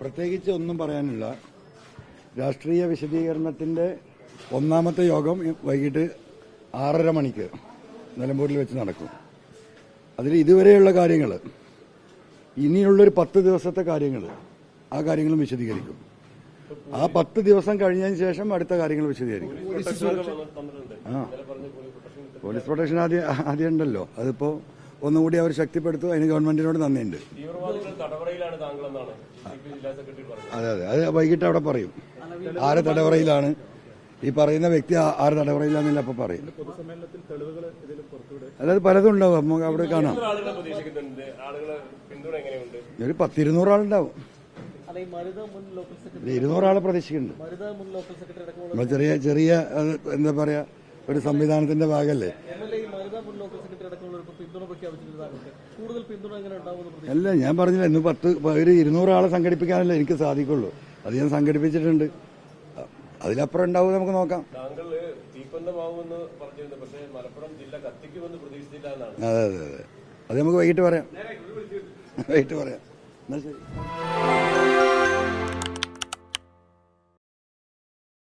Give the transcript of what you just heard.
പ്രത്യേകിച്ച് ഒന്നും പറയാനില്ല. രാഷ്ട്രീയ വിശദീകരണത്തിന്റെ ഒന്നാമത്തെ യോഗം വൈകിട്ട് ആറര മണിക്ക് നിലമ്പൂരിൽ വെച്ച് നടക്കും. അതിൽ ഇതുവരെയുള്ള കാര്യങ്ങൾ ഇനിയുള്ളൊരു പത്ത് ദിവസത്തെ കാര്യങ്ങൾ ആ കാര്യങ്ങളും വിശദീകരിക്കും. ആ പത്ത് ദിവസം കഴിഞ്ഞതിന് ശേഷം അടുത്ത കാര്യങ്ങൾ വിശദീകരിക്കും. ആ. പോലീസ് പ്രൊട്ടക്ഷൻ ആദ്യം ആദ്യം ഉണ്ടല്ലോ അതിപ്പോ ഒന്നുകൂടി അവർ ശക്തിപ്പെടുത്തും. അതിന് ഗവൺമെന്റിനോട് നന്ദിയുണ്ട്. അതെ അതെ. അത് വൈകിട്ട് അവിടെ പറയും. ആര് തടവറയിലാണ്? ഈ പറയുന്ന വ്യക്തി ആരെ തടവറയിലാന്നില്ല അപ്പൊ പറയും. അതായത് പലതും ഉണ്ടാവും നമുക്ക് അവിടെ കാണാം. ആളുകളെ പ്രതീക്ഷിക്കുന്നുണ്ട്? ആളുകളെ പിന്തുണ എങ്ങനെയുണ്ട്? ഒരു പത്തിരുന്നൂറ് ആളുണ്ടാവും. ഇരുന്നൂറാളെ പ്രതീക്ഷിക്കുന്നുണ്ട്. ചെറിയ ചെറിയ എന്താ പറയാ ഒരു സംവിധാനത്തിന്റെ ഭാഗമല്ലേ മുൻ ലോക്കൽ സെക്രട്ടറി അടക്കമുള്ളവർക്ക് പിന്തുണ പ്രഖ്യാപിച്ചിട്ടുണ്ട് താങ്കൾക്ക് കൂടുതൽ പിന്തുണ എങ്ങനെ ഉണ്ടാവുമെന്ന് പ്രതീക്ഷ അല്ല ഞാൻ പറഞ്ഞില്ല ഇന്ന് പത്ത് ഒരു ഇരുന്നൂറ് ആളെ സംഘടിപ്പിക്കാനല്ലേ എനിക്ക് സാധിക്കുള്ളൂ. അത് ഞാൻ സംഘടിപ്പിച്ചിട്ടുണ്ട്. അതിലപ്പുറം ഉണ്ടാവും നമുക്ക് നോക്കാം. താങ്കൾ തീപ്പന്തമാവുമെന്ന് പറഞ്ഞിരുന്നു പക്ഷേ മലപ്പുറം ജില്ല കത്തിക്കുമെന്ന് പ്രതീക്ഷിച്ചില്ല എന്നാണ്. അതെ അതെ അതെ. അത് നമുക്ക് വൈകിട്ട് പറയാം. വൈകിട്ട് പറയാം. എന്നാൽ ശരി.